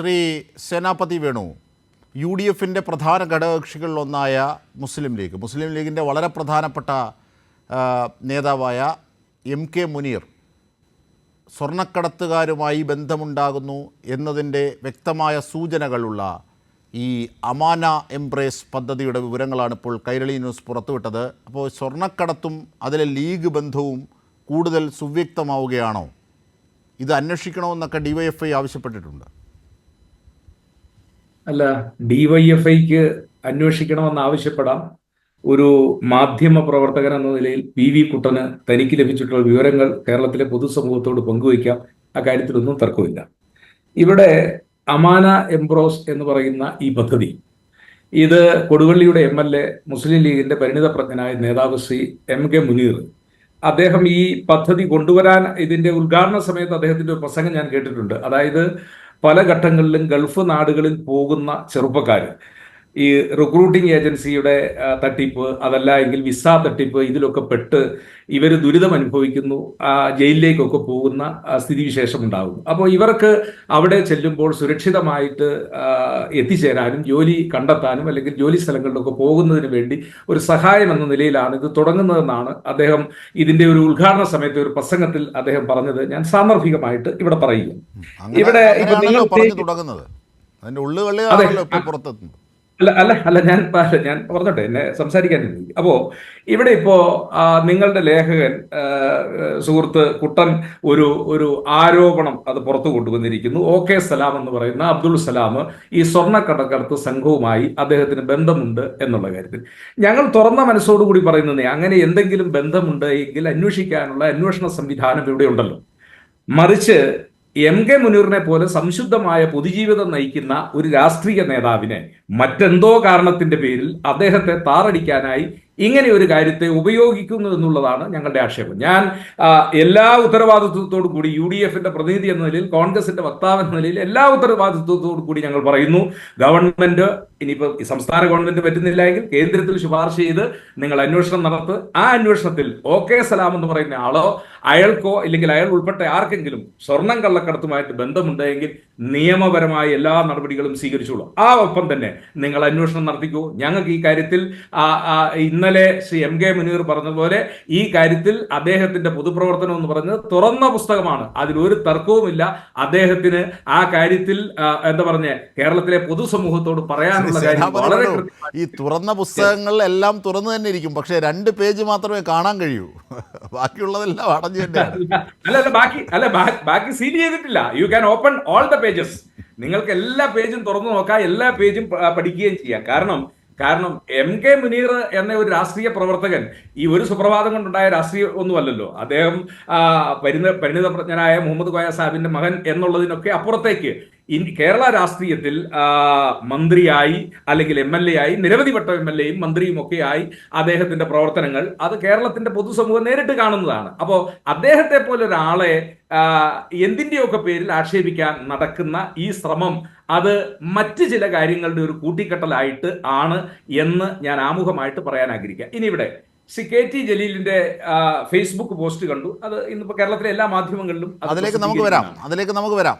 Shri Senapathi Venu U D എഫിന്റെ പ്രധാന ഘടകകക്ഷികളിലൊന്നായ മുസ്ലിം league. മുസ്ലിം ലീഗിന്റെ വളരെ പ്രധാനപ്പെട്ട നേതാവായ എം കെ മുനീർ സ്വർണക്കടത്തുകാരുമായി ബന്ധമുണ്ടാകുന്നു എന്നതിന്റെ വ്യക്തമായ സൂചനകളുള്ള ഈ അമാന എംബ്രേസ് പദ്ധതിയുടെ വിവരങ്ങളാണ് ഇപ്പോൾ കൈരളി ന്യൂസ് പുറത്തുവിട്ടത്. അപ്പോൾ സ്വർണക്കടത്തും അതിലെ ലീഗ് ബന്ധവും കൂടുതൽ സുവ്യക്തമാവുകയാണോ? ഇത് അന്വേഷിക്കണമെന്നൊക്കെ ഡിവൈഎഫ്ഐ ആവശ്യപ്പെട്ടിട്ടുണ്ട്. അല്ല ഡിവൈഎഫ്ഐക്ക് അന്വേഷിക്കണമെന്ന് ആവശ്യപ്പെടാം. ഒരു മാധ്യമ പ്രവർത്തകൻ എന്ന നിലയിൽ പി വി കുട്ടന് തനിക്ക് ലഭിച്ചിട്ടുള്ള വിവരങ്ങൾ കേരളത്തിലെ പൊതുസമൂഹത്തോട് പങ്കുവയ്ക്കാം. അക്കാര്യത്തിലൊന്നും തർക്കമില്ല. ഇവിടെ അമാന എംബ്രോസ് എന്ന് പറയുന്ന ഈ പദ്ധതി ഇത് കൊടുവള്ളിയുടെ എം എൽ എ മുസ്ലിം ലീഗിന്റെ പരിണിതപ്രജ്ഞനായ നേതാവ് ശ്രീ എം കെ മുനീർ. അദ്ദേഹം ഈ പദ്ധതി കൊണ്ടുവരാൻ ഇതിന്റെ ഉദ്ഘാടന സമയത്ത് അദ്ദേഹത്തിന്റെ ഒരു പ്രസംഗം ഞാൻ കേട്ടിട്ടുണ്ട്. അതായത് പല ഘട്ടങ്ങളിലും ഗൾഫ് നാടുകളിൽ പോകുന്ന ചെറുപ്പക്കാർ ഈ റിക്രൂട്ടിംഗ് ഏജൻസിയുടെ തട്ടിപ്പ് അതല്ല എങ്കിൽ വിസ തട്ടിപ്പ് ഇതിലൊക്കെ പെട്ട് ഇവർ ദുരിതം അനുഭവിക്കുന്നു ആ, ജയിലിലേക്കൊക്കെ പോകുന്ന സ്ഥിതിവിശേഷം ഉണ്ടാകും. അപ്പോൾ ഇവർക്ക് അവിടെ ചെല്ലുമ്പോൾ സുരക്ഷിതമായിട്ട് എത്തിച്ചേരാനും ജോലി കണ്ടെത്താനും അല്ലെങ്കിൽ ജോലി സ്ഥലങ്ങളിലൊക്കെ പോകുന്നതിന് വേണ്ടി ഒരു സഹായം എന്ന നിലയിലാണ് ഇത് തുടങ്ങുന്നതെന്നാണ് അദ്ദേഹം ഇതിന്റെ ഒരു ഉദ്ഘാടന സമയത്ത് ഒരു പ്രസംഗത്തിൽ അദ്ദേഹം പറഞ്ഞത്. ഞാൻ സാന്ദർഭികമായിട്ട് ഇവിടെ പറയുക ഇവിടെ ഇപ്പൊ നിങ്ങൾ തുടങ്ങുന്നത്. ഉള്ളുകളിലാണല്ലോ ഇപ്പോൾ പുറത്തെത്തുന്നത്. അല്ല അല്ല അല്ല ഞാൻ ഞാൻ പറഞ്ഞോട്ടെ എന്നെ സംസാരിക്കാൻ. അപ്പോ ഇവിടെ ഇപ്പോ നിങ്ങളുടെ ലേഖകൻ സുഹൃത്ത് കുട്ടൻ ഒരു ഒരു ആരോപണം അത് പുറത്തു കൊണ്ടുവന്നിരിക്കുന്നു. ഒ കെ സലാം എന്ന് പറയുന്ന അബ്ദുൾ സലാം ഈ സ്വർണക്കടക്കടത്ത് സംഘവുമായി അദ്ദേഹത്തിന് ബന്ധമുണ്ട് എന്നുള്ള കാര്യത്തിൽ. ഞങ്ങൾ തുറന്ന മനസ്സോടുകൂടി പറയുന്നതേ അങ്ങനെ എന്തെങ്കിലും ബന്ധമുണ്ട് എങ്കിൽ അന്വേഷിക്കാനുള്ള അന്വേഷണ സംവിധാനം ഇവിടെ ഉണ്ടല്ലോ. മറിച്ച് എം കെ മുനീറിനെ പോലെ സംശുദ്ധമായ പൊതുജീവിതം നയിക്കുന്ന ഒരു രാഷ്ട്രീയ നേതാവിനെ മറ്റെന്തോ കാരണത്തിന്റെ പേരിൽ അദ്ദേഹത്തെ താറടിക്കാനായി ഇങ്ങനെ ഒരു കാര്യത്തെ ഉപയോഗിക്കുന്നു എന്നുള്ളതാണ് ഞങ്ങളുടെ ആക്ഷേപം. ഞാൻ എല്ലാ ഉത്തരവാദിത്വത്തോടും കൂടി യു ഡി എഫിന്റെ പ്രതിനിധി എന്ന നിലയിൽ കോൺഗ്രസിന്റെ വക്താവ് എന്ന നിലയിൽ എല്ലാ ഉത്തരവാദിത്വത്തോടും കൂടി ഞങ്ങൾ പറയുന്നു ഗവൺമെന്റ് ഇനിയിപ്പോൾ സംസ്ഥാന ഗവൺമെന്റ് പറ്റുന്നില്ല എങ്കിൽ കേന്ദ്രത്തിൽ ശുപാർശ ചെയ്ത് നിങ്ങൾ അന്വേഷണം നടത്ത്. ആ അന്വേഷണത്തിൽ ഓക്കെ സലാം എന്ന് പറയുന്ന ആളോ അയാൾക്കോ ഇല്ലെങ്കിൽ അയാൾ ഉൾപ്പെട്ട ആർക്കെങ്കിലും സ്വർണം കള്ളക്കടത്തുമായിട്ട് ബന്ധമുണ്ടെങ്കിൽ നിയമപരമായ എല്ലാ നടപടികളും സ്വീകരിച്ചോളൂ. ആ ഒപ്പം തന്നെ നിങ്ങൾ അന്വേഷണം നടത്തിക്കൂ. ഞങ്ങൾക്ക് ഈ കാര്യത്തിൽ ആ, ഇന്നലെ ശ്രീ എം കെ മുനീർ പറഞ്ഞതുപോലെ ഈ കാര്യത്തിൽ അദ്ദേഹത്തിന്റെ പൊതുപ്രവർത്തനം എന്ന് പറഞ്ഞത് തുറന്ന പുസ്തകമാണ്. അതിലൊരു ഒരു തർക്കവുമില്ല. അദ്ദേഹത്തിന് ആ കാര്യത്തിൽ എന്താ പറഞ്ഞ കേരളത്തിലെ പൊതുസമൂഹത്തോട് പറയാനുള്ള കാര്യം വളരെ ഈ തുറന്ന പുസ്തകങ്ങളിലെല്ലാം തുറന്നു തന്നെ ഇരിക്കും. പക്ഷേ രണ്ട് പേജ് മാത്രമേ കാണാൻ കഴിയൂ. ബാക്കിയുള്ളതെല്ലാം അടഞ്ഞു അല്ല അല്ല ബാക്കി അല്ല ബാക്കി സീൽ ചെയ്തിട്ടില്ല. You can open all the pages നിങ്ങൾക്ക് എല്ലാ പേജും തുറന്നു നോക്കാം എല്ലാ പേജും പഠിക്കുകയും ചെയ്യാം. കാരണം കാരണം എം കെ മുനീർ എന്ന ഒരു രാഷ്ട്രീയ പ്രവർത്തകൻ ഈ ഒരു സുപ്രഭാതം കൊണ്ടുണ്ടായ രാഷ്ട്രീയ ഒന്നുമല്ലല്ലോ. അദ്ദേഹം പരിണ പരിണിതപ്രജ്ഞനായ മുഹമ്മദ് കോയ സാഹിബിന്റെ മകൻ എന്നുള്ളതിനൊക്കെ അപ്പുറത്തേക്ക് കേരള രാഷ്ട്രീയത്തിൽ മന്ത്രിയായി അല്ലെങ്കിൽ എം എൽ എ ആയി നിരവധി വട്ടം എം എൽ എയും മന്ത്രിയും ഒക്കെ ആയി അദ്ദേഹത്തിന്റെ പ്രവർത്തനങ്ങൾ അത് കേരളത്തിന്റെ പൊതുസമൂഹം നേരിട്ട് കാണുന്നതാണ്. അപ്പോൾ അദ്ദേഹത്തെ പോലെ ഒരാളെ ആ, എന്തിന്റെയൊക്കെ പേരിൽ ആക്ഷേപിക്കാൻ നടക്കുന്ന ഈ ശ്രമം അത് മറ്റ് ചില കാര്യങ്ങളുടെ ഒരു കൂട്ടിക്കെട്ടലായിട്ട് ആണ് എന്ന് ഞാൻ ആമുഖമായിട്ട് പറയാൻ ആഗ്രഹിക്കുക. ഇനി ഇവിടെ സി കെ ടി ജലീലിന്റെ ഫേസ്ബുക്ക് പോസ്റ്റ് കണ്ടു. അത് ഇന്നിപ്പോ കേരളത്തിലെ എല്ലാ മാധ്യമങ്ങളിലും അതിലേക്ക് നമുക്ക് വരാം. അതിലേക്ക് നമുക്ക് വരാം.